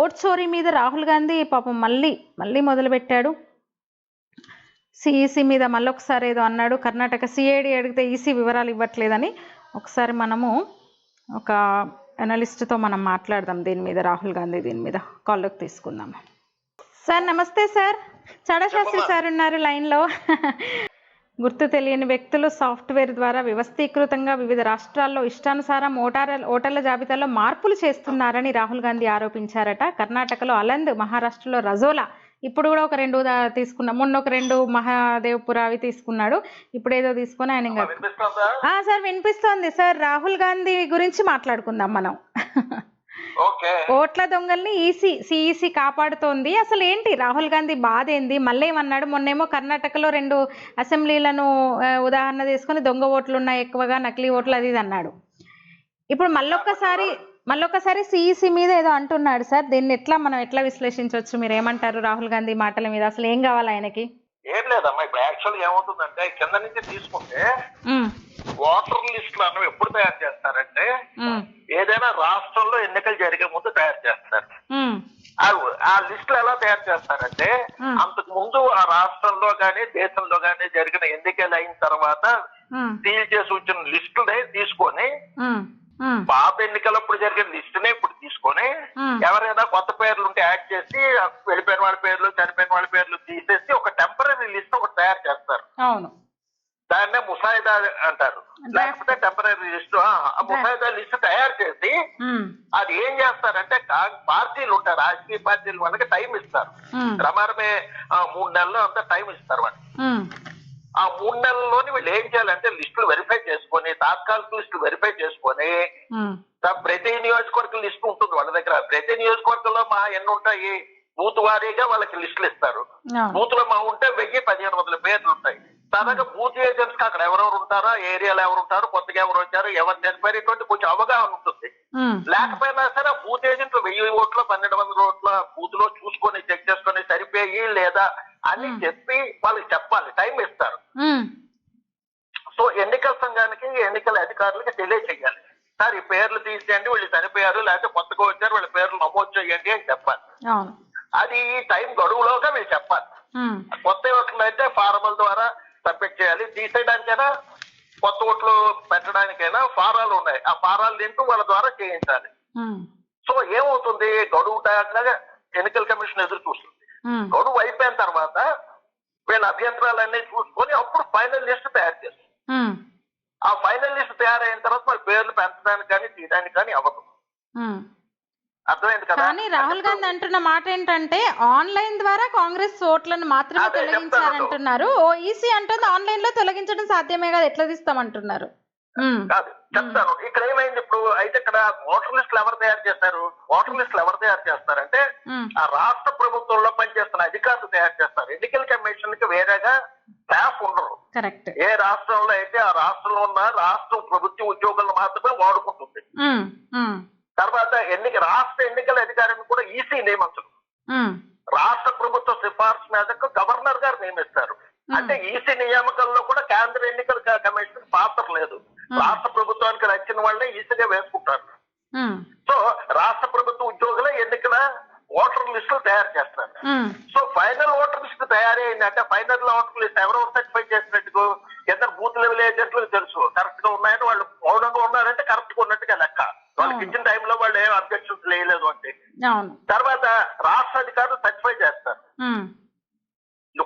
Vote చోరీ మీద రాహుల్ గాంధీ పాపం మళ్ళీ మళ్ళీ మొదలుపెట్టాడు. సిఈసి మీద మళ్ళొకసారి ఏదో అన్నాడు. కర్ణాటక సిఐడి అడిగితే ఈసీ వివరాలు ఇవ్వట్లేదని ఒకసారి మనము ఒక అనలిస్ట్తో మనం మాట్లాడదాం దీని మీద రాహుల్ గాంధీ దీని మీద. కాల్లోకి తీసుకుందాం సార్ నమస్తే సార్. చడశాస్త్రి సార్ ఉన్నారు లైన్లో. గుర్తు తెలియని వ్యక్తులు సాఫ్ట్వేర్ ద్వారా వ్యవస్థీకృతంగా వివిధ రాష్ట్రాల్లో ఇష్టానుసారం ఓటార ఓటర్ల జాబితాలో మార్పులు చేస్తున్నారని రాహుల్ గాంధీ ఆరోపించారట. కర్ణాటకలో అలంద్ మహారాష్ట్రలో రజోలా. ఇప్పుడు కూడా ఒక రెండు తీసుకున్నాం. మొన్న ఒక రెండు మహాదేవ్పుర అవి తీసుకున్నాడు. ఇప్పుడు ఏదో తీసుకొని ఆయన ఇంకా సార్ వినిపిస్తోంది. సార్ రాహుల్ గాంధీ గురించి మాట్లాడుకుందాం మనం. ఓట్ల దొంగల్ని ఈసీ సిఈసి కాపాడుతోంది. అసలు ఏంటి? రాహుల్ గాంధీ బాధ ఏంది? మళ్ళీ ఏమన్నాడు? మొన్నేమో కర్ణాటకలో రెండు అసెంబ్లీలను ఉదాహరణ తీసుకొని దొంగ ఓట్లు ఉన్నాయి ఎక్కువగా నకిలీ ఓట్లు అది ఇది అన్నాడు. ఇప్పుడు మళ్ళొక్కసారి మళ్ళొక్కసారి సిఈసి మీద ఏదో అంటున్నాడు సార్. దీన్ని ఎట్లా మనం ఎట్లా విశ్లేషించవచ్చు? మీరు ఏమంటారు రాహుల్ గాంధీ మాటల మీద? అసలు ఏం కావాలి ఆయనకి? ఏం లేదమ్మా ఇప్పుడు యాక్చువల్ ఏమవుతుందంటే కింద నుంచి తీసుకుంటే ఓటర్ లిస్టులను ఎప్పుడు తయారు చేస్తారంటే ఏదైనా రాష్ట్రంలో ఎన్నికలు జరిగే ముందు తయారు చేస్తారు ఆ- లిస్టులు ఎలా తయారు చేస్తారంటే. అంతకు ముందు ఆ రాష్ట్రంలో గానీ దేశంలో గానీ జరిగిన ఎన్నికలు అయిన తర్వాత సీల్ చేసి ఉంచిన లిస్టులే తీసుకొని పాత ఎన్నికలప్పుడు జరిగిన లిస్టునే ఇప్పుడు తీసుకొని. ఎవరైనా కొత్త పేర్లు ఉంటే యాడ్ చేసి వెళ్ళిపోయిన వాళ్ళ పేర్లు చనిపోయిన వాళ్ళ పేర్లు తీసేసి ఒక టెంపరీ లిస్ట్ ఒకటి తయారు చేస్తారు. అవును. ముసాయిదా అంటారు. లేకపోతే టెంపరీ లిస్ట్. ఆ ముసాయిదా లిస్ట్ తయారు చేసి అది ఏం చేస్తారంటే పార్టీలు ఉంటారు. రాజకీయ పార్టీలు వాళ్ళకి టైం ఇస్తారు. రమారమే ఆ, మూడు నెలలు అంతా టైం ఇస్తారు వాళ్ళు. ఆ మూడు నెలల్లోని వీళ్ళు ఏం చేయాలంటే లిస్టులు వెరిఫై చేసుకొని తాత్కాలిక లిస్టులు వెరిఫై చేసుకొని ప్రతి నియోజకవర్గం లిస్ట్ ఉంటుంది వాళ్ళ దగ్గర. ప్రతి నియోజకవర్గంలో మా ఎన్ని ఉంటాయి? బూత్ వారీగా వాళ్ళకి లిస్టులు ఇస్తారు. బూత్లో మా ఉంటే వెయ్యి పదిహేను వందల పేర్లు ఉంటాయి. దాదాపు బూత్ ఏజెంట్స్ అక్కడ ఎవరెవరు ఉంటారో ఏరియాలో ఎవరు ఉంటారు కొత్తగా ఎవరు వచ్చారు ఎవరు చనిపోయారు ఇటువంటి కొంచెం అవగాహన ఉంటుంది. లేకపోయినా సరే బూత్ ఏజెంట్ వెయ్యి ఓట్ల పన్నెండు వందల ఓట్ల బూత్లో చూసుకొని చెక్ చేసుకొని సరిపోయి లేదా అని చెప్పి వాళ్ళకి చెప్పాలి టైం ఇస్తారు. సో ఎన్నికల సంఘానికి ఎన్నికల అధికారులకి తెలియచేయాలి. సార్ ఈ పేర్లు తీసేయండి వీళ్ళు చనిపోయారు లేకపోతే కొత్తగా వచ్చారు వీళ్ళ పేర్లు నమోదు చేయండి అని చెప్పాలి. అది ఈ టైం గడువులోగా వీళ్ళు చెప్పాలి. కొత్త ఓట్లు అయితే ఫారముల ద్వారా సబ్మిట్ చేయాలి. తీసేయడానికైనా కొత్త ఓట్లు పెట్టడానికైనా ఫారాలు ఉన్నాయి. ఆ ఫారాలు తింటూ వాళ్ళ ద్వారా చేయించాలి. సో ఏమవుతుంది? గడువు దాకా ఎన్నికల కమిషన్ ఎదురు చూస్తుంది. గడువు అయిపోయిన తర్వాత వీళ్ళ అభ్యంతరాలన్నీ చూసుకొని అప్పుడు ఫైనల్ లిస్ట్ తయారు చేస్తారు. ఉమ్, ఆ ఫైనల్ లిస్ట్ తయారైన తర్వాత మరి పేర్లు పెంచడానికి కానీ తీయడానికి కానీ అవ్వదు. అర్థమైంది కదా? కానీ రాహుల్ గాంధీ అంటున్న మాట ఏంటంటే ఆన్లైన్ ద్వారా కాంగ్రెస్ ఓట్లను మాత్రమే తొలగించారంటున్నారు ఓ ఈసీ అంటుంది ఆన్లైన్లో తొలగించడం సాధ్యమే కదా ఎట్లా తీస్తామంటున్నారు? కాదు చెప్తాను. ఇక్కడ ఏమైంది ఇప్పుడు? అయితే ఇక్కడ ఓటర్ లిస్టులు ఎవరు తయారు చేస్తారు ఓటర్ లిస్టులు ఎవరు తయారు చేస్తారంటే ఆ రాష్ట్ర ప్రభుత్వంలో పనిచేస్తున్న అధికారులు తయారు చేస్తారు. ఎన్నికల కమిషన్కి వేరేగా స్టాఫ్ ఉండరు. కరెక్ట్. ఏ రాష్ట్రంలో అయితే ఆ రాష్ట్రంలో ఉన్న రాష్ట్ర ప్రభుత్వ ఉద్యోగులను మాత్రమే వాడుకుంటుంది. తర్వాత ఎన్నిక రాష్ట్ర ఎన్నికల అధికారిని కూడా ఈసీ నియమించదు ఉమ్, రాష్ట్ర ప్రభుత్వ సిఫార్సు మీదకు గవర్నర్ గారు నియమిస్తారు. అంటే ఈసీ నియామకంలో కూడా కేంద్ర ఎన్నికల కమిషన్ పాత్ర లేదు. రాష్ట్ర ప్రభుత్వానికి నచ్చిన వాళ్ళే ఈసీగా వేసుకుంటారు. సో రాష్ట్ర ప్రభుత్వ ఉద్యోగులే ఎన్నికల ఓటర్ లిస్టులు తయారు చేస్తారు సో ఫైనల్ ఓటర్ లిస్ట్ తయారైంది అంటే ఫైనల్ ఓటర్ లిస్ట్ ఎవరెవరు సర్టిఫై చేసినట్టు కింద బూత్ లెవెల్ ఏజెంట్లకు తెలుసు. కరెక్ట్గా ఉన్నాయని వాళ్ళు మౌనంగా ఉన్నారంటే కరెక్ట్గా ఉన్నట్టుగా లెక్క. వాళ్ళకి ఇచ్చిన ఏం అబ్జెక్షన్స్ వేయలేదు అంటే. తర్వాత రాష్ట్ర అధికారులు సర్టిఫై చేస్తారు.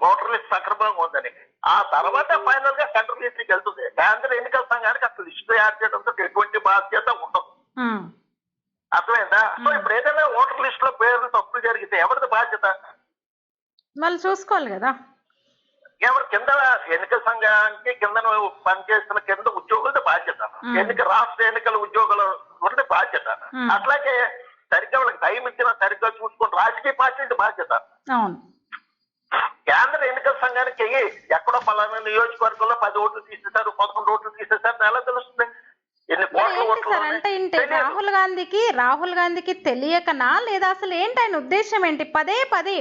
ఓటర్ లిస్ట్ సక్రమంగా ఉందని. ఆ తర్వాత ఫైనల్గా సెంట్రల్ లిస్ట్కి వెళ్తుంది. కేంద్ర ఎన్నికల సంఘానికి అసలు లిస్ట్ తయారు చేయడంతో ఎటువంటి బాధ్యత ఉండదు. అర్థమైందా? సో ఇప్పుడు ఏదైనా ఓటర్ లిస్ట్లో పేర్లు తప్పులు జరిగితే ఎవరిది బాధ్యత? వాళ్ళు చూసుకోవాలి కదా. ఎవరు కింద ఎన్నికల సంఘానికి కింద పనిచేస్తున్న కింద ఉద్యోగులది బాధ్యత. ఎన్నిక రాష్ట్ర ఎన్నికల ఉద్యోగుల ఉన్నది బాధ్యత. అట్లాగే సరిగ్గా వాళ్ళకి టైం ఇచ్చిన సరిగ్గా చూసుకుని రాజకీయ పార్టీ బాధ్యత. కేంద్ర ఎన్నికల సంఘానికి ఎక్కడో పలానా నియోజకవర్గంలో పది ఓట్లు తీసేశారు పదకొండు ఓట్లు తీసేశారు ఎలా తెలుస్తుంది? అంటే ఏంటి. రాహుల్ గాంధీకి రాహుల్ గాంధీకి తెలియకనా? లేదా అసలు ఏంటి ఆయన ఉద్దేశం ఏంటి? పదే పదే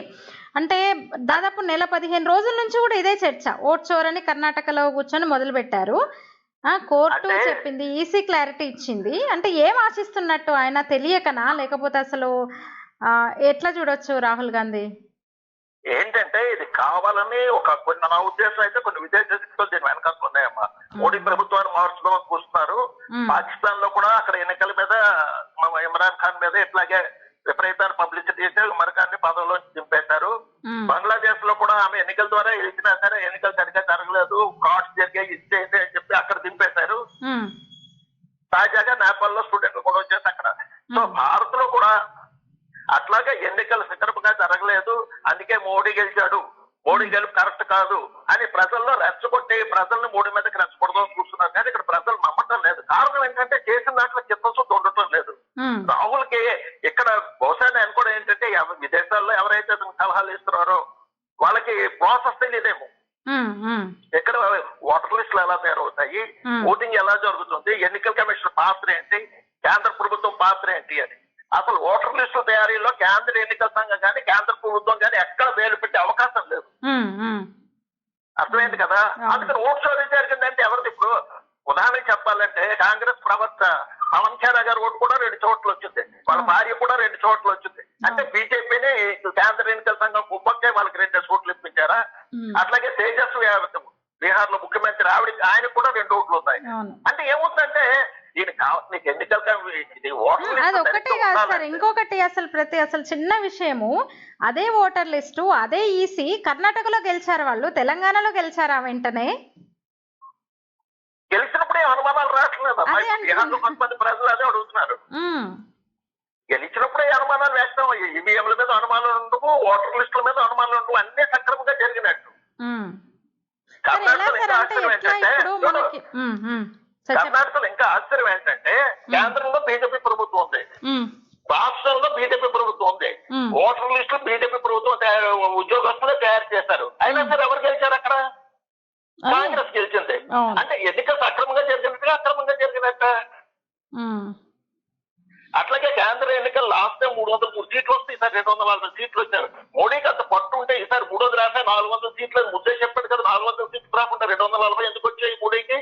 అంటే దాదాపు నెల పదిహేను రోజుల నుంచి కూడా ఇదే చర్చ. ఓట్ చోరని కర్ణాటకలో కూర్చొని మొదలు పెట్టారు కోర్టు చెప్పింది ఈసీ క్లారిటీ ఇచ్చింది. అంటే ఏం ఆశిస్తున్నట్టు ఆయన తెలియకనా? లేకపోతే అసలు ఎట్లా చూడొచ్చు రాహుల్ గాంధీ? ఏంటంటే ఇది కావాలని ఒక కొన్ని నా ఉద్దేశం అయితే కొన్ని విదేశ శక్తులు దీని వెనకాల ఉన్నాయమ్మా. మోడీ ప్రభుత్వాన్ని మార్చడం చూస్తున్నారు. పాకిస్తాన్లో కూడా అక్కడ ఎన్నికల మీద ఇమ్రాన్ ఖాన్ మీద ఇట్లాగే విపరీతాన్ని పబ్లిసిటీ చేసి ఉమర్ ఖాన్ని పదవిలో దింపేశారు. బంగ్లాదేశ్లో కూడా ఆమె ఎన్నికల ద్వారా గెలిచినా సరే ఎన్నికలు సరిగ్గా జరగలేదు ఫ్రాడ్స్ జరిగాయి ఇచ్చేసి అని చెప్పి అక్కడ దింపేశారు. తాజాగా నేపాల్లో స్టూడెంట్లు కూడా వచ్చేసి అక్కడ. సో భారత్లో కూడా అట్లాగే ఎన్నికలు సక్రమంగా జరగలేదు అందుకే మోడీ గెలిచాడు. మోడీ గెలుపు కరెక్ట్ కాదు అని ప్రజల్లో రెచ్చగొట్టి ప్రజల్ని మోడీ మీదకి రెచ్చగొడదాం చూస్తున్నారు. కానీ ఇక్కడ ప్రజలు నమ్మటం లేదు. కారణం ఏంటంటే చేసిన దాంట్లో చిత్తశుద్ధి ఉండటం లేదు. మ్మ్. రాహుల్కి ఇక్కడ బహుశా నేను కూడా ఏంటంటే విదేశాల్లో ఎవరైతే సలహాలు ఇస్తున్నారో వాళ్ళకి ప్రాసెస్ తెలియదేమో. ఎక్కడ ఓటర్ లిస్టులు ఎలా తయారవుతాయి. ఓటింగ్ ఎలా జరుగుతుంది ఎన్నికల కమిషన్ పాత్ర ఏంటి కేంద్ర ప్రభుత్వం పాత్ర ఏంటి అని అసలు ఓటర్ లిస్టుల తయారీలో కేంద్ర ఎన్నికల సంఘం కానీ కేంద్ర ప్రభుత్వం కానీ ఎక్కడ వేలు పెట్టే అవకాశం లేదు. అర్థమైంది కదా. అందుకని ఓట్ చోరీ జరిగిందంటే ఎవరిది ఇప్పుడు ఉదాహరణకి చెప్పాలంటే కాంగ్రెస్ ప్రవక్త ఖేరా గారు ఓటు కూడా రెండు చోట్ల వచ్చింది. వాళ్ళ భార్య కూడా రెండు చోట్ల వచ్చింది. అంటే బీజేపీని కేంద్ర ఎన్నికల సంఘం కుప్పకే వాళ్ళకి రెండు చోట్లు ఇప్పించారా. అట్లాగే తేజస్వి యాదవ్ బీహార్లో ముఖ్యమంత్రి ఆవిడ ఆయన కూడా రెండు ఓట్లు ఉన్నాయి. అంటే ఓటర్ అది సరిగ్గా కాదు సార్. ఇంకొకటి అసలు ప్రతి అసలు చిన్న విషయము అదే ఓటర్ లిస్టు అదే ఈసీ కర్ణాటకలో గెలిచారు వాళ్ళు తెలంగాణలో గెలిచారా వెంటనే? గెలిచినప్పుడే అనుమానాలు రావట్లేదు లో కొంతమంది ప్రజలు అదే అడుగుతున్నారు. గెలిచినప్పుడే అనుమానాలు అయ్యాయి ఈవీఎంల మీద అనుమానాలు ఉండవు ఓటర్ లిస్టుల మీద అనుమానాలు ఉండవు. అన్ని సక్రమంగా జరిగినట్టు. కర్ణాటకలో ఇంకా ఆశ్చర్యం ఏంటంటే కేంద్రంలో బీజేపీ ప్రభుత్వం ఉంది. రాష్ట్రంలో బీజేపీ ప్రభుత్వం ఉంది. ఓటర్ లిస్టులు బీజేపీ ప్రభుత్వం ఉద్యోగస్తులే తయారు చేశారు. అయినా సరే ఎవరు గెలిచారు అక్కడ. కాంగ్రెస్ గెలిచింది. అంటే ఎన్నికలు సక్రమంగా జరిగినట్టుగా అక్రమంగా జరిగినట్ట. అట్లాగే కేంద్ర ఎన్నికలు లాస్ట్ టైం మూడు వందల మూడు సీట్లు వస్తే ఈసారి రెండు వందల నలభై సీట్లు వచ్చారు. మోడీకి అంత పట్టు ఉంటే ఈసారి మూడు వందల యాభై నాలుగు వందల సీట్లు ముద్దే చెప్పాడు కదా నాలుగు వందల సీట్లు రాకుండా రెండు వందల నలభై ఎందుకు వచ్చాయి మోడీకి.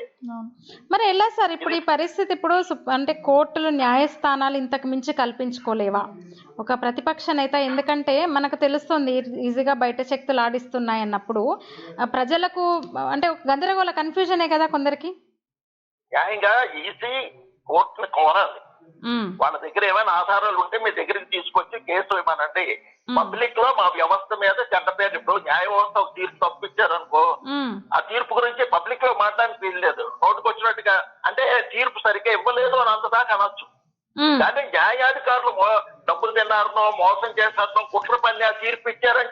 మరి ఎలా సార్ ఇప్పుడు ఈ పరిస్థితి ఇప్పుడు అంటే కోర్టులు న్యాయస్థానాలు ఇంతకు మించి కల్పించుకోలేవా? ఒక ప్రతిపక్ష నేత ఎందుకంటే మనకు తెలుస్తుంది ఈజీగా బయట శక్తులు ఆడిస్తున్నాయి అన్నప్పుడు ప్రజలకు అంటే గందరగోళ కన్ఫ్యూజనే కదా కొందరికి? న్యాయంగా ఉమ్, వాళ్ళ దగ్గర ఏమైనా ఆధారాలు ఉంటే మీ దగ్గరికి తీసుకొచ్చి కేసు ఇవ్వమనండి పబ్లిక్లో మా వ్యవస్థ మీద చెడ్డ పేరు. ఇప్పుడు న్యాయ వ్యవస్థ ఒక తీర్పు తప్పించారనుకో ఆ తీర్పు గురించి పబ్లిక్లో మాట్లాడడానికి వీల్లేదు నోటుకు వచ్చినట్టుగా అంటే తీర్పు సరిగ్గా ఇవ్వలేదు అని అంతదాకా అనొచ్చు. కానీ న్యాయాధికారులు డబ్బులు తిన్నారనో మోసం చేశారనో కుట్ర పని తీర్పు ఇచ్చారని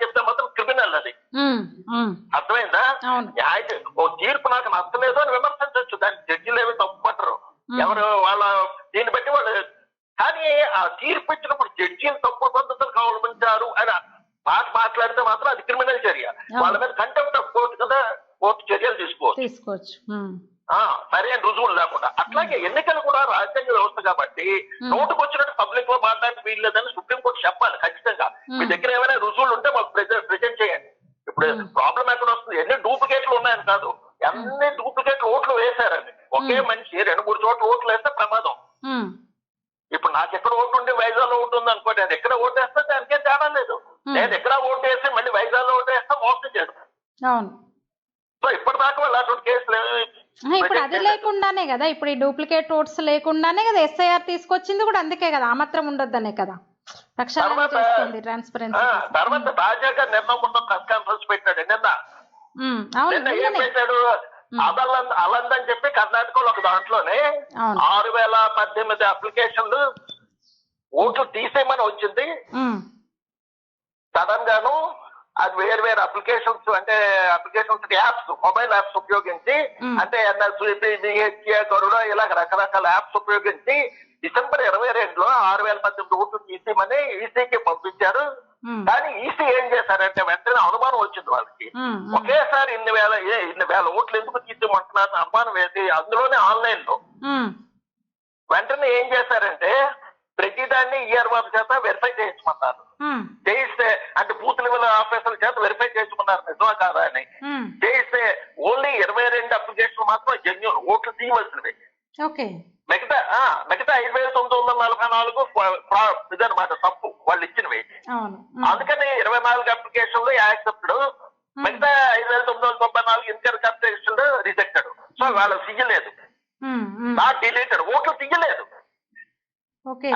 తీర్పు ఇచ్చినప్పుడు జడ్జీలు తప్పుడు పద్ధతులు అవలంబించారు అని మాట మాట్లాడితే మాత్రం అది క్రిమినల్ చర్య. వాళ్ళ మీద కంటెంప్ట్ ఆఫ్ కోర్టు కదా కోర్టు చర్యలు తీసుకోవచ్చు. ఆ సరైన రుజువులు లేకుండా. అట్లాగే ఎన్నికలు కూడా రాజ్యాంగ వ్యవస్థ కాబట్టి నోటుకు వచ్చినట్టు పబ్లిక్లో మాట్లాడడానికి వీల్లేదని సుప్రీంకోర్టు చెప్పాలి ఖచ్చితంగా. మీ. దగ్గర ఏమైనా రుజువులు ఉంటే మాకు ప్రెజెంట్ చేయండి. ఇప్పుడు ప్రాబ్లం ఎక్కడ వస్తుంది? ఎన్ని డూప్లికేట్లు ఉన్నాయని కాదు. అన్ని డూప్లికేట్లు ఓట్లు వేశారని ఒకే మనిషి రెండు మూడు చోట్ల ఓట్లు వేస్తే ప్రమాదం. ఇప్పుడు నాకు ఎక్కడ ఓటు ఉండి వైజాగ్లో ఓటు ఉంది అనుకోండి నేను ఎక్కడ ఓటు వేస్తే దానికే తేడా లేదు. నేను ఎక్కడ ఓటు వేసి మళ్ళీ వైజాగ్లో ఓటు వేస్తే మోసం చేస్తాను అవును. సో ఇప్పటిదాకా వాళ్ళు అటువంటి కేసులు ఆ, ఇప్పుడు అది లేకుండానే కదా ఇప్పుడు ఈ డూప్లికేట్ ఓట్స్ లేకుండానే కదా ఎస్ఐఆర్ తీసుకొచ్చింది కూడా అందుకే కదా ఆ మాత్రం ఉండొద్దనే కదా. తర్వాత- చేస్తుంది ఆ, ట్రాన్స్పరెన్సీ తర్వాత తాజాగా నిన్న మొన్న ప్రెస్ కాన్ఫరెన్స్ పెట్టాడు నిన్న. అవును అదల్ అలంద్ అని చెప్పి కర్ణాటకలో ఒక దాంట్లోనే ఆరు వేల పద్దెనిమిది అప్లికేషన్లు ఓట్లు తీసేయమని వచ్చింది. సడన్ గాను అది వేరు వేరు అప్లికేషన్స్ అంటే అప్లికేషన్స్ యాప్స్ మొబైల్ యాప్స్ ఉపయోగించి. అంటే ఎన్ఎస్విపి డిహెచ్ఏ గరుడ ఇలా రకరకాల యాప్స్ ఉపయోగించి డిసెంబర్ ఇరవై రెండులో ఆరు వేల పద్దెనిమిది ఓట్లు తీసేయమని ఈసీకి పంపించారు. కానీ ఈసీ ఏం చేశారంటే వెంటనే అనుమానం వచ్చింది వాళ్ళకి. ఒకేసారి ఇన్ని వేల ఇన్ని వేల ఓట్లు ఎందుకు తీసేయమంటున్నారు అనుమానం వేసి అందులోనే ఆన్లైన్లో వెంటనే ఏం చేశారంటే ప్రతిదాన్ని ఇయర్ బాబు చేత వెరిఫై చేయించమన్నారు. ఉమ్, చేయిస్తే అంటే బూత్ లెవెల్ ఆఫీసర్ల చేత వెరిఫై చేసుకున్నారు నిజమా కాదా అని చేయిస్తే ఓన్లీ ఇరవై రెండు అప్లికేషన్ మాత్రం జెన్యున్ ఓట్లు తీయవలసినవి. మిగతా ఆ, మిగతా ఐదు వేల తొమ్మిది వందల నలభై నాలుగు ఇదన్నమాట తప్పు వాళ్ళు ఇచ్చినవి. అందుకని ఇరవై నాలుగు అప్లికేషన్లు యాక్సెప్టెడ్. మిగతా ఐదు వేల తొమ్మిది వందల తొంభై నాలుగు ఇన్కర్ అప్లికేషన్ రిజెక్టెడ్. సో వాళ్ళు తీయలేదు నాట్ డిలీటెడ్. ఓట్లు తీయలేదు.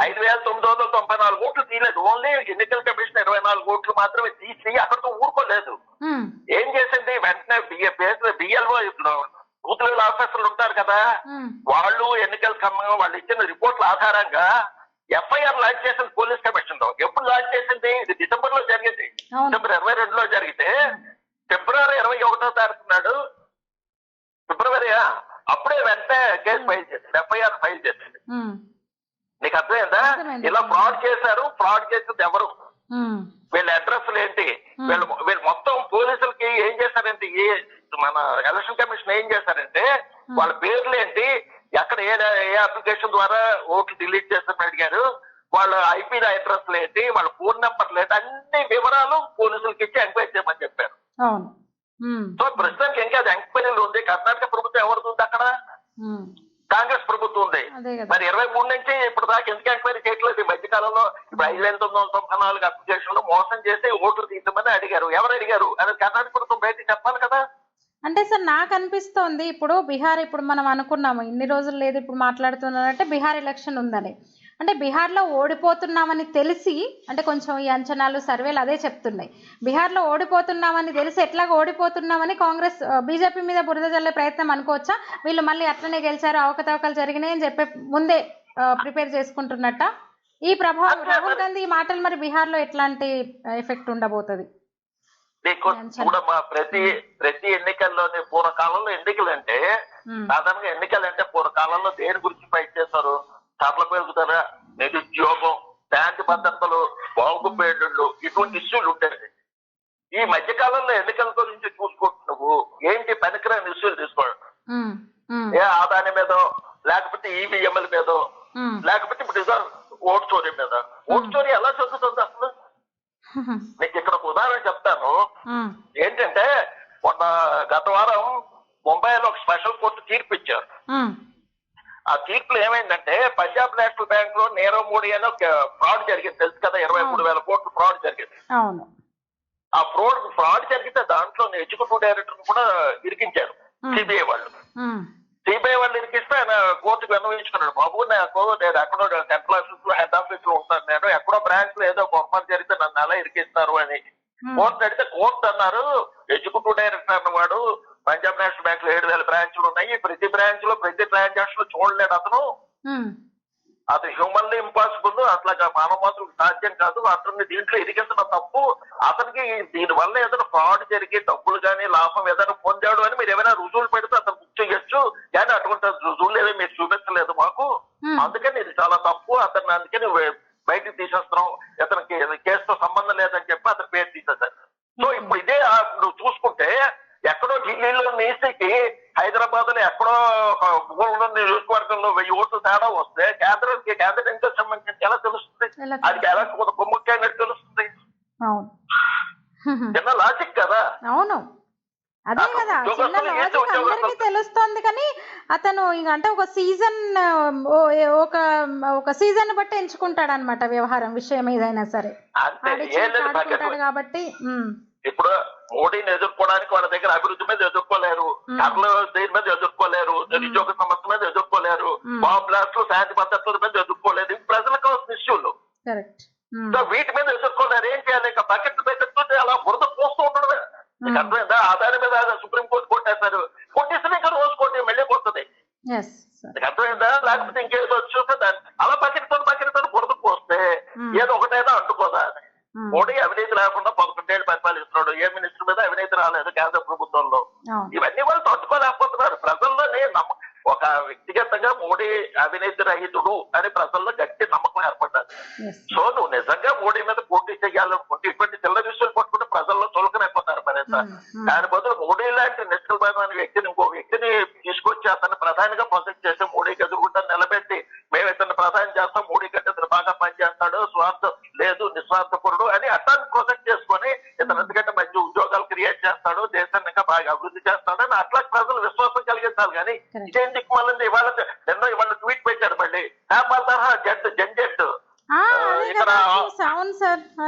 ఐదు వేల తొమ్మిది వందల తొంభై నాలుగు ఓట్లు తీయలేదు. ఓన్లీ ఎన్నికల కమిషన్ ఇరవై నాలుగు ఓట్లు మాత్రమే తీసి అక్కడితో ఊరుకోలేదు. ఏం చేసింది? వెంటనే బిఎల్ఓ బూత్ ఆఫీసర్లు ఉంటారు కదా. వాళ్ళు ఎన్నికల సంఘం వాళ్ళు ఇచ్చిన రిపోర్ట్ల ఆధారంగా ఎఫ్ఐఆర్ లాంచ్ చేసింది పోలీస్ కమిషన్లో ఎప్పుడు లాంచ్ చేసింది? ఇది డిసెంబర్లో జరిగింది డిసెంబర్ ఇరవై రెండులో జరిగితే ఫిబ్రవరి ఇరవై ఒకటో తారీఖు నాడు ఫిబ్రవరి అప్పుడే వెంటనే కేసు ఫైల్ చేసింది. ఎఫ్ఐఆర్ ఫైల్ చేసింది. నీకు అర్థమైందా. ఇలా ఫ్రాడ్ చేశారు. ఫ్రాడ్ చేసింది ఎవరు? వీళ్ళ అడ్రస్లు ఏంటి. వీళ్ళు వీళ్ళు మొత్తం పోలీసులకి ఏం చేశారంటే ఏ మన ఎలక్షన్ కమిషన్ ఏం చేశారంటే వాళ్ళ పేర్లు ఏంటి? ఎక్కడ ఏ ఏ అప్లికేషన్ ద్వారా ఓట్లు డిలీట్ చేస్తారని అడిగారు. వాళ్ళ ఐపీ అడ్రస్లు ఏంటి? వాళ్ళ ఫోన్ నెంబర్లు ఏంటి? అన్ని వివరాలు పోలీసులకి ఇచ్చి ఎంక్వైరీ చేయమని చెప్పారు. సో ప్రస్తుతానికి ఇంకా అది ఎంక్వైరీలు ఉంది. కర్ణాటక ప్రభుత్వం ఎవరిది ఉంది అక్కడ? కాంగ్రెస్ ప్రభుత్వం ఉంది. మరి ఇరవై మూడు నుంచి ఇప్పుడు దాకా ఎందుకు ఎంక్వైరీ చేయట్లేదు? ఈ మధ్య కాలంలో ఇప్పుడు ఐదు వేల తొమ్మిది వందల తొంభై నాలుగు అప్లికేషన్లు మోసం చేసి ఓట్లు తీసామని అడిగారు. ఎవరు అడిగారు? అది కర్ణాటక ప్రభుత్వం బయటకు చెప్పాలి కదా. అంటే సార్ నాకు అనిపిస్తోంది ఇప్పుడు బీహార్ ఇప్పుడు మనం అనుకున్నాము ఇన్ని రోజులు లేదు ఇప్పుడు మాట్లాడుతున్నారంటే బీహార్ ఎలక్షన్ ఉందని. అంటే బీహార్లో ఓడిపోతున్నామని తెలిసి అంటే కొంచెం ఈ అంచనాలు సర్వేలు అదే చెప్తున్నాయి. బీహార్లో ఓడిపోతున్నామని తెలిసి ఎట్లాగ ఓడిపోతున్నామని కాంగ్రెస్ బీజేపీ మీద బురద జల్లే ప్రయత్నం అనుకోవచ్చా? వీళ్ళు మళ్ళీ అట్లనే గెలిచారు అవకతవకలు జరిగినాయి అని చెప్పి ముందే ప్రిపేర్ చేసుకుంటున్నట్ట? ఈ ప్రభావం రాహుల్ గాంధీ ఈ మాటలు మరి బీహార్లో ఎట్లాంటి ఎఫెక్ట్ ఉండబోతుంది? ప్రతి ప్రతి ఎన్నికల్లోని పూర్వకాలంలో ఎన్నికలు అంటే ఉమ్, సాధారణంగా ఎన్నికలు అంటే పూర్వకాలంలో దేని గురించి ఫైట్ చేస్తారు? చర్ల పెరుగుతారా నిరుద్యోగం శాంతి భద్రతలు బాగుపేళ్ళు ఇటువంటి ఇష్యూలు ఉంటాయి. ఈ మధ్య కాలంలో ఎన్నికల గురించి చూసుకుంటున్నావు ఏంటి పనికిరాని ఇష్యూలు తీసుకోవడం? ఏ ఆదాని మీదో లేకపోతే ఈవీఎంల మీదో లేకపోతే ఇప్పుడు ఇదో ఓటు చోరీ మీద. ఓటు చోరీ ఎలా జరుగుతుంది అసలు? నీకు ఇక్కడ ఒక ఉదాహరణ చెప్తాను. ఏంటంటే మొన్న గత వారం ముంబైలో ఒక స్పెషల్ కోర్టు తీర్పు ఇచ్చారు ఉమ్, ఆ తీర్పులో ఏమైందంటే పంజాబ్ నేషనల్ లో నీరవ్ మోడీ ఒక ఫ్రాడ్ జరిగింది. తెలుసు కదా ఇరవై మూడు వేల కోట్ల ఫ్రాడ్ జరిగింది. అవును. ఆ ఫ్రాడ్ ఫ్రాడ్ జరిగితే దాంట్లో ఎగ్జిక్యూటివ్ డైరెక్టర్ కూడా ఇరికించారు. సిబిఐ వాళ్ళు. సిబిఐ వాళ్ళు ఇరికిస్తే ఆయన కోర్టుకు విన్నవించుకున్నాడు. బాబు నాకు నేను ఎక్కడో సెంట్రల్ ఆఫీస్లో హెడ్ ఆఫీస్లో ఉంటాను నేను ఎక్కడో బ్రాంచ్లో ఏదో పొరపాటు జరిగితే నన్ను అలా ఇరికిస్తారు? అని. కోర్టు అడిగితే కోర్టు అన్నారు ఎగ్జిక్యూటివ్ డైరెక్టర్ అన్నవాడు పంజాబ్ నేషనల్ బ్యాంక్లో ఏడు వేల బ్రాంచ్లు ఉన్నాయి. ప్రతి బ్రాంచ్లో ప్రతి ట్రాన్సాక్షన్ చూడలేడు అతను. అది హ్యూమన్లీ ఇంపాసిబుల్ అట్లా మానవ మాత్రం సాధ్యం కాదు. అతన్ని దీంట్లో ఇరికించడం తప్పు. అతనికి దీని వల్ల ఏదైనా ఫ్రాడ్ జరిగి డబ్బులు కానీ లాభం ఏదైనా పొందాడు అని మీరు ఏమైనా రుజువులు పెడితే అతను బుక్ చేయొచ్చు. కానీ అటువంటి రుజువులు ఏమీ మీరు చూపించలేదు మాకు. అందుకని ఇది చాలా తప్పు. అతన్ని అందుకని బయటికి తీసేస్తున్నాం ఇతనికి కేసుతో సంబంధం లేదని చెప్పి అతని పేరు తీసేశారు సో ఇప్పుడు ఇదే ఆ నువ్వు చూసుకుంటే ఎక్కడో ఢిల్లీలో నీసీకి హైదరాబాద్లో ఎక్కడో నియోజకవర్గంలో వెయ్యి ఓట్లు తేడా వస్తే కేంద్రానికి కేంద్ర సంబంధించి ఎలా తెలుస్తుంది? అది ఎలా కొమ్ముక్కైనట్టు తెలుస్తుంది? అవును. చిన్న లాజిక్ కదా. అవును. అదే కదా చిన్న లాజిక్ అందరికీ? తెలుస్తోంది కానీ అతను ఇంక అంటే ఒక సీజన్ ఒక ఒక సీజన్ బట్టి ఎంచుకుంటాడు అనమాట వ్యవహారం విషయం ఏదైనా సరే. కాబట్టి ఇప్పుడు మోడీని ఎదుర్కోవడానికి వాళ్ళ దగ్గర అభివృద్ధి మీద ఎదుర్కోలేరు. కర్ల దేని మీద ఎదుర్కోలేరు నిరుద్యోగ సమస్య మీద ఎదుర్కోలేరు. బాంబ్ బ్లాస్ట్లు శాంతి భద్రతల మీద ఎదుర్కోలేరు ఇవి ప్రజలకు ఇష్యూలు. సో వీటి మీద ఎదుర్కోలేరు. ఏం చేయాలి? ఇంకా బకెట్ బకెట్ అలా బురద పోస్తూ ఉండడమే. నీకు అర్థమైందా? ఆదాని మీద సుప్రీంకోర్టు కొట్టేస్తారు. కొట్టేస్తే ఇంకా రోజు కోటి మళ్ళీ కొడుతుంది. అర్థమైందా? లేకపోతే ఇంకేదో వచ్చి అలా బకెట్తో బకెట్తో బురద పోస్తే. ఏదో ఒకటైనా అంటుకోదా మోడీ అవినీతి లేకుండా పదకొండేళ్ళు పరిపాలిస్తున్నాడు ఏ మినిస్టర్ మీద అవినీతి రాలేదు కేంద్ర ప్రభుత్వంలో. ఇవన్నీ వాళ్ళు తట్టుకోలేకపోతున్నారు. ప్రజల్లోనే నమ్మ ఒక వ్యక్తిగతంగా మోడీ అవినీతి రహితుడు అని ప్రజల్లో గట్టి నమ్మకం ఏర్పడ్డారు. సో నువ్వు నిజంగా మోడీ మీద పోటీ చేయాలనుకుంటే ఇటువంటి చిల్ల విషయాలు పట్టుకుంటే ప్రజల్లో చులకనైపోతారు మరింత దాని బదులు మోడీ లాంటి నిష్ఠులమైన వ్యక్తిని ఇంకో వ్యక్తిని తీసుకొచ్చి అతన్ని ప్రధానిగా ప్రొజెక్ట్ అతన్ని ప్రొజెక్ట్ చేసుకొని ఇతను ఎందుకంటే మంచి ఉద్యోగాలు క్రియేట్ చేస్తాడు దేశాన్ని ఇంకా బాగా అభివృద్ధి చేస్తాడు అని అట్లా ప్రజలు విశ్వాసం కలిగించాలి కానీ. ఇదేం దిక్కుమాలింది? ఇవాళ నిన్న ఇవాళ ట్వీట్ పెట్టాడు మళ్ళీ. నేపాల్ తరహా జడ్ జంజెట్. అదే ఇక్కడ. అవును సార్. ఆ,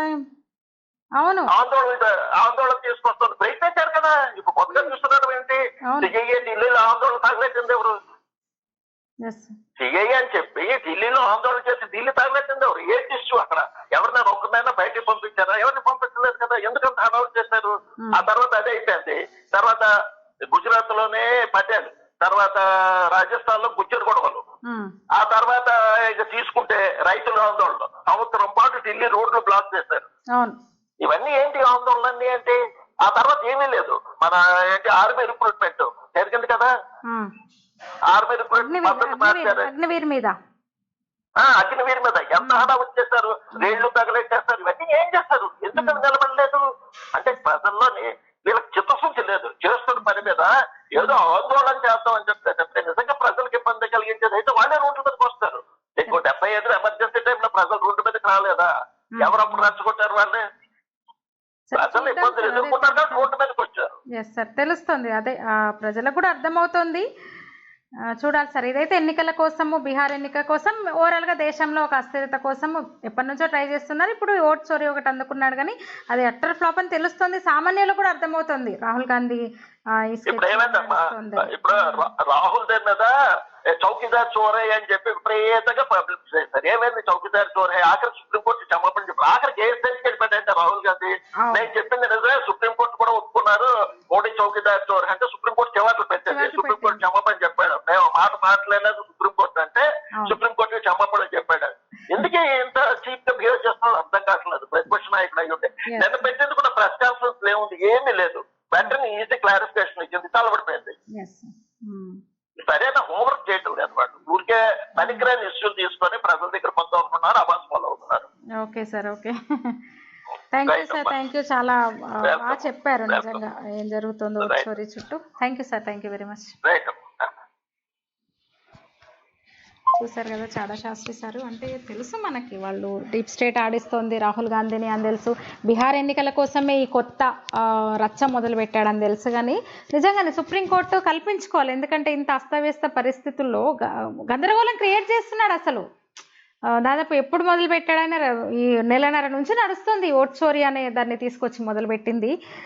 అవును. ఆందోళన ఆందోళన తీసుకొస్తుంది ప్రయత్నించారు కదా. ఇప్పుడు కొత్తగా చూస్తున్నారు ఏంటి? అవును. సిఐఏ ఢిల్లీలో ఆందోళన తగలెట్టింది ఎవరు? సిఐఏ అని చెప్పి ఢిల్లీలో ఆందోళన చేసి ఢిల్లీ తగలెట్టింది ఎవరు? ఏ ఇష్యూ అక్కడ? ఎవరినైనా ఒక్కనైనా బయటికి పంపించారా? ఎవరిని పంపించలేదు కదా? ఎందుకంత అనౌన్స్ చేశారు? Hmm. ఆ తర్వాత అదే అయిపోయింది. తర్వాత గుజరాత్లోనే పటేల్ తర్వాత రాజస్థాన్లో గుజ్జర్ గొడవలు. ఉమ్, ఆ తర్వాత ఇక తీసుకుంటే రైతుల ఆందోళన సంవత్సరం పాటు ఢిల్లీ రోడ్లు బ్లాక్ చేశారు. ఇవన్నీ ఏంటి ఆందోళనన్నీ ఏంటి ఆ తర్వాత ఏమీ లేదు. మన ఏంటి ఆర్మీ రిక్రూట్మెంట్. జరిగింది కదా. ఆర్మీ అగ్నివీర్ మార్చారు. మీద. అగ్నివీర్ మీద. ఎంత హడా వచ్చేస్తారు రేళ్ళు తగలెట్టేస్తారు? ఇవన్నీ ఏం చేస్తారు? ఎందుకని నిలబడలేదు? అంటే ప్రజల్లోని వీళ్ళకి చిత్తశుద్ధి లేదు. చేస్తున్న పని మీద ఏదో ఆందోళన చేద్దామని చెప్తే చెప్తే నిజంగా ప్రజలకు ఇబ్బంది కలిగించేది అయితే వాళ్ళే రోడ్డు మీదకి వస్తారు. ఇంకో డెబ్బై ఐదు ఎమర్జెన్సీ టైంలో ప్రజలు రోడ్డు మీదకి రాలేదా? ఎవరప్పుడు రెచ్చగొట్టారు వాళ్ళే ప్రజలు ఇబ్బందులు ఎదుర్కొన్నారు కాబట్టి రోడ్డు మీదకి వచ్చారు. ఎస్ సార్ తెలుస్తుంది. అదే ఆ, ప్రజలకు కూడా అర్థమవుతుంది. చూడాలి సార్. ఇదైతే ఎన్నికల కోసము బీహార్ ఎన్నిక కోసం ఓవరాల్గా దేశంలో ఒక అస్థిరత కోసం ఎప్పటి నుంచో ట్రై చేస్తున్నారు. ఇప్పుడు ఓట్ చోరీ ఒకటి అందుకున్నాడు కానీ అది అట్టర్ ఫ్లాప్ అని తెలుస్తుంది. సామాన్యులు కూడా అర్థమవుతుంది. రాహుల్ గాంధీ ఇప్పుడు రాహుల్ దేని మీద ఏ, చౌకీదార్ చోరే అని చెప్పి విపరీతంగా పబ్లిక్ చేశారు. ఏమైంది చౌకీదార్ చోరే? ఆఖరి సుప్రీంకోర్టు క్షమాపణ చెప్పారు ఏ స్టేజ్కి వెళ్ళిపోయాడంటే రాహుల్ గాంధీ. నేను చెప్పింది నిజమే. సుప్రీంకోర్టు కూడా ఒప్పుకున్నారు. మోడీ చౌకీదార్ చోరే అంటే సుప్రీంకోర్టు చివాట్లు పెట్టింది చివాట్లు సుప్రీంకోర్టు పెట్టింది. క్షమాపణ చెప్పాడు మేము మాట్లాడలేదు సుప్రీంకోర్టు అంటే. సుప్రీంకోర్టు క్షమాపణ చెప్పాడు ఎందుకే ఇంత చీప్గా బిహేవ్ చేస్తున్నాడు అర్థం కావట్లేదు ప్రతిపక్ష నాయకుడు అయి ఉంటే. నిన్న పెట్టింది కూడా ప్రెస్ కాన్ఫరెన్స్ ఏముంది ఏమీ లేదు వెంటనే ఈజీ క్లారిఫికేషన్ ఇచ్చింది తలబడిపోయింది. ఉమ్. సరైన హోంవర్క్ చేయటం లేదు వాళ్ళు ఊరికే పనికిరాని ఇష్యూలు తీసుకొని ప్రజల దగ్గర కొంత అవాస్ ఫాలో అవుతున్నారు okay sir okay thank you sir. Thank you చాలా Welcome. బాగా చెప్పారు. నిజంగా ఏం జరుగుతుందో. స్టోరీ చుట్టూ thank you sir thank you very much చూసారు కదా చాడా శాస్త్రి సారు అంటే తెలుసు మనకి వాళ్ళు డీప్ స్టేట్ ఆడిస్తోంది రాహుల్ గాంధీని అని తెలుసు. బీహార్ ఎన్నికల కోసమే ఈ కొత్త ఆ, రచ్చ మొదలు పెట్టాడని తెలుసు కానీ నిజంగానే సుప్రీంకోర్టు కల్పించుకోవాలి. ఎందుకంటే ఇంత అస్తవ్యస్త పరిస్థితుల్లో గ- గందరగోళం క్రియేట్ చేస్తున్నాడు అసలు. ఆ, దాదాపు ఎప్పుడు మొదలు పెట్టాడని ఈ నెలన్నర నుంచి నడుస్తుంది. ఓట్ చోరీ అనే దాన్ని తీసుకొచ్చి మొదలుపెట్టింది.